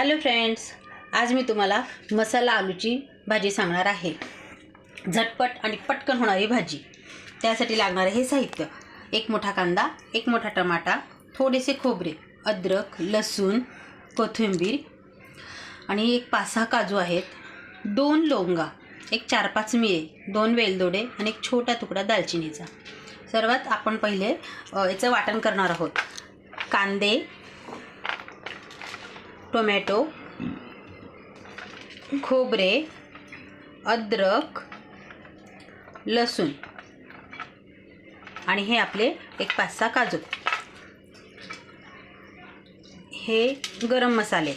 Hello friends आज मी तुम्हाला मसाला आलूची भाजी सांगणार आहे. झटपट आणि पटकन होणारी भाजी. त्यासाठी लागणारं हे साहित्य. एक मोठा कांदा एक मोठा टमाटा थोडेसे खोबरे अद्रक लसूण कोथिंबीर आणि एक पाच सहा काजू आहेत. दोन लोंगा एक चार पाच मिरे दोन वेलदोडे आणि एक छोटा तुकडा दालचिनीचा. सर्वात आपण पहिले याचं वाटण करणार आहोत. कांदे टोमॅटो खोबरे अद्रक लसूण. आणि हे आपले एक पाच सहा काजू. हे गरम मसाले.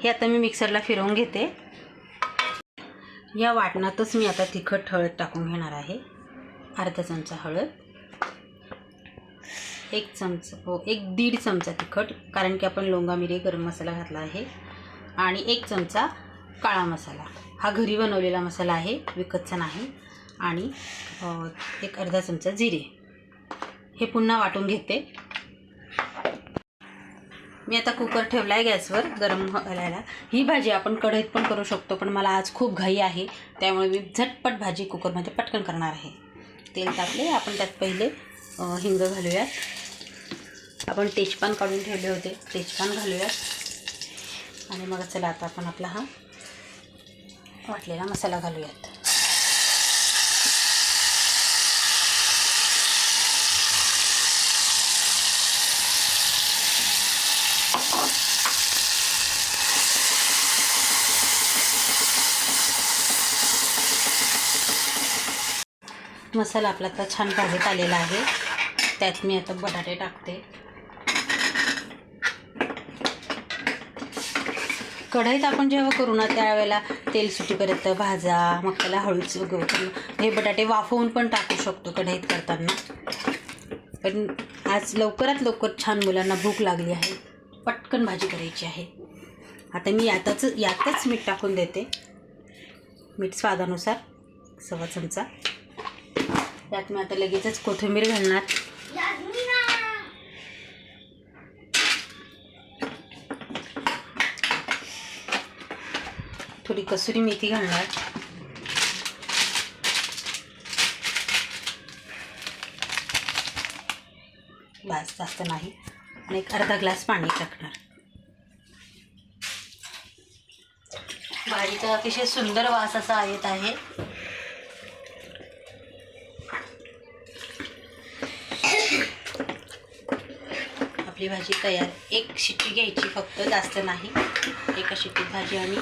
हे आता मी मिक्सरला फिरवून घेते. या वाटणातच मी आता तिखट हळद टाकून घेणार आहे. अर्धा चमचा हळद. एक चमचा हो एक दीड चमचा तिखट कारण की आपण लोंगा मिरी गरम मसाला घातला आहे. आणि एक चमचा काळा मसाला. हा घरी बनवलेला मसाला आहे विकतचा नाही. आणि एक अर्धा चमचा जिरे. हे पुन्हा वाटून घेते. मी आता कुकर ठेवला आहे गॅसवर गरम घालायला ही भाजी आपण कढईत पण करू शकतो पण मला आज खूप घाई आहे. त्यामुळे मी झटपट भाजी कुकरमध्ये पटकन करणार आहे. तेल टाकले आपण त्यात पहिले हिंग घालूयात. आपण तेजपान काढून ठेवले होते. तेजपान घालूयात आणि मग चला आता आपण आपला हा वाटलेला मसाला घालूयात. मसाला आपला आता छान भाजत आलेला आहे. त्यात मी आता बटाटे टाकते. कढईत आपण जेव्हा करू ना त्यावेळेला तेल सुटीपर्यंत भाजा मग त्याला हळूच हे बटाटे वाफवून पण टाकू शकतो कढईत करताना. पण आज लवकरात लवकर छान मुलांना भूक लागली आहे. पटकन भाजी करायची आहे. आता मी यातच यातच मीठ टाकून देते. मीठ स्वादानुसार सव्वा चमचा. त्यात मी आता लगेचच कोथिंबीर घालणार. थोडी कसुरी मेथी घालणार. बस जास्त नाही. आणि एक अर्धा ग्लास पाणी टाकणार. भाजीचा अतिशय सुंदर वास असा येत आहे. आपली भाजी तयार. एक शिट्टी घ्यायची फक्त जास्त नाही. एका शिट्टीत भाजी आणि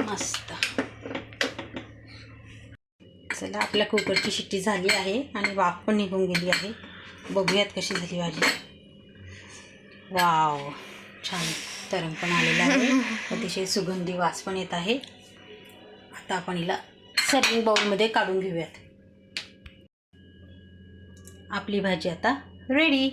मस्त. चला आपल्या कुकरची शिट्टी झाली आहे आणि वाफ पण निघून गेली आहे. बघूयात कशी झाली भाजी. वाव छान तरण पण आलेलं आहे. अतिशय सुगंधी वास पण येत आहे. आता आपण हिला सर्विंग बाउलमध्ये काढून घेऊयात. आपली भाजी आता रेडी